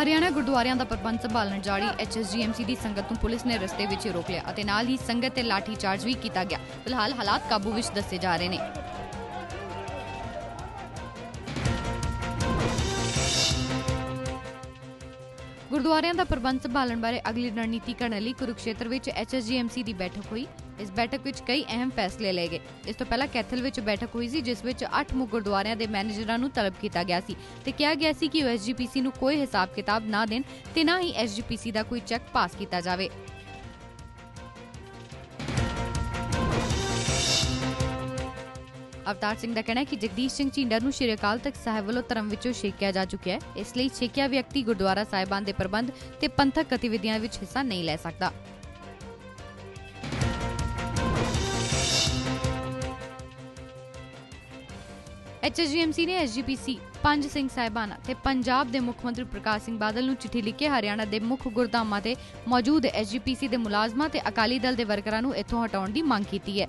ਹਰਿਆਣਾ ਗੁਰਦੁਆਰਿਆਂ ਦਾ ਪ੍ਰਬੰਧ ਸੰਭਾਲਣ ਜਾਰੀ ਐਚਐਸਜੀਐਮਸੀ ਦੀ ਸੰਗਤ ਨੂੰ ਪੁਲਿਸ ਨੇ ਰਸਤੇ ਵਿੱਚ ਹੀ ਰੋਕ ਲਿਆ ਅਤੇ ਨਾਲ ਹੀ ਸੰਗਤ ਤੇ ਲਾਠੀ ਚਾਰਜ ਵੀ ਕੀਤਾ ਗਿਆ। ਫਿਲਹਾਲ ਹਾਲਾਤ ਕਾਬੂ ਵਿੱਚ ਦੱਸੇ ਜਾ ਰਹੇ ਨੇ। ਗੁਰਦੁਆਰਿਆਂ ਦਾ ਪ੍ਰਬੰਧ ਸੰਭਾਲਣ ਬਾਰੇ ਅਗਲੀ ਰਣਨੀਤੀ ਘੜਨ ਲਈ ਕੁਰੂਕਸ਼ੇਤਰ ਵਿੱਚ ਐਚਐਸਜੀਐਮਸੀ ਦੀ ਬੈਠਕ ਹੋਈ। ਇਸ ਬੈਠਕ ਵਿੱਚ ਕਈ ਅਹਿਮ ਫੈਸਲੇ ਲਏ ਗਏ। ਇਸ ਤੋਂ ਪਹਿਲਾਂ ਕੈਥਲ ਵਿੱਚ ਬੈਠਕ ਹੋਈ ਸੀ, ਜਿਸ ਵਿੱਚ 8 ਮੁੱਖ ਗੁਰਦੁਆਰਿਆਂ ਦੇ ਮੈਨੇਜਰਾਂ ਨੂੰ ਤਲਬ ਕੀਤਾ ਗਿਆ ਸੀ ਤੇ ਕਿਹਾ ਗਿਆ ਸੀ ਕਿ ਉਹ ਐਸਜੀਪੀਸੀ ਨੂੰ ਕੋਈ ਹਿਸਾਬ ਕਿਤਾਬ ਨਾ ਦੇਣ ਤੇ ਨਾ ਹੀ ਐਸਜੀਪੀਸੀ ਦਾ ਕੋਈ ਚੈੱਕ ਪਾਸ ਕੀਤਾ ਜਾਵੇ। ਅਵਤਾਰ ਸਿੰਘ ਦਾ ਕਹਿਣਾ ਹੈ ਕਿ ਜਗਦੀਸ਼ ਸਿੰਘ ਝਿੰਡਾ ਨੂੰ ਸ਼੍ਰੀ ਅਕਾਲ ਤਖਤ ਸਾਹਿਬ ਵੱਲੋਂ ਧਰਮ ਵਿੱਚੋਂ ਛੇਕਿਆ ਜਾ ਚੁੱਕਿਆ ਹੈ। ਇਸ ਲਈ ਛੇਕਿਆ ਵਿਅਕਤੀ ਗੁਰਦੁਆਰਾ ਸਾਹਿਬਾਨ ਦੇ ਪ੍ਰਬੰਧ ਤੇ ਪੰਥਕ ਗਤੀਵਿਧੀਆਂ ਵਿੱਚ ਹਿੱਸਾ ਨਹੀਂ ਲੈ ਸਕਦਾ। ਐਚਜੀਐਮਸੀ ਨੇ ਐਸਜੀਪੀਸੀ ਪੰਜ ਸਿੰਘ ਸਾਹਿਬਾਨਾ ਤੇ ਪੰਜਾਬ ਦੇ ਮੁੱਖ ਮੰਤਰੀ ਪ੍ਰਕਾਸ਼ ਸਿੰਘ ਬਾਦਲ ਨੂੰ ਚਿੱਠੀ ਲਿਖ ਕੇ ਹਰਿਆਣਾ ਦੇ ਮੁੱਖ ਗੁਰਧਾਮਾਂ ਤੇ ਮੌਜੂਦ ਐਸਜੀਪੀਸੀ ਦੇ ਮੁਲਾਜ਼ਮਾਂ ਤੇ ਅਕਾਲੀ ਦਲ ਦੇ ਵਰਕਰਾਂ ਨੂੰ ਇੱਥੋਂ ਹਟਾਉਣ ਦੀ ਮੰਗ ਕੀਤੀ ਹੈ।